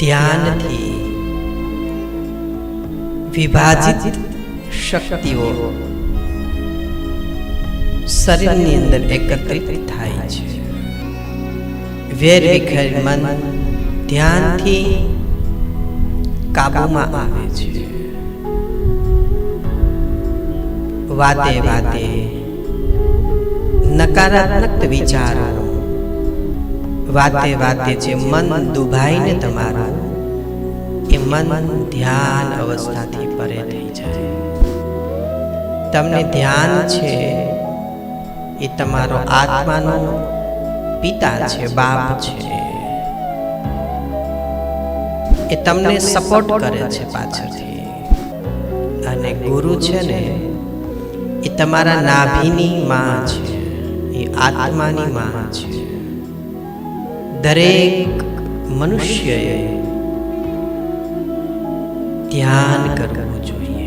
ધ્યાનથી વિભાજિત શક્તિઓ શરીરની અંદર એકત્રિત થાય છે. વેરવિખેર મન ધ્યાનથી કાબુમાં આવે છે. વાતે વાતે નકારાત્મક વિચારો વાતે વાતે જે મન દુભાઈને તમારું, એ મન ધ્યાન અવસ્થાથી પરે થઈ જાય. તમને ધ્યાન છે, એ તમારો આત્માનો પિતા છે, બાપ છે. એ તમને સપોર્ટ કરે છે પાછળથી. અને ગુરુ છે ને, એ તમારા નાભીની માં છે, એ આત્માની માં છે. દરેક મનુષ્યએ ધ્યાન કરવું જોઈએ.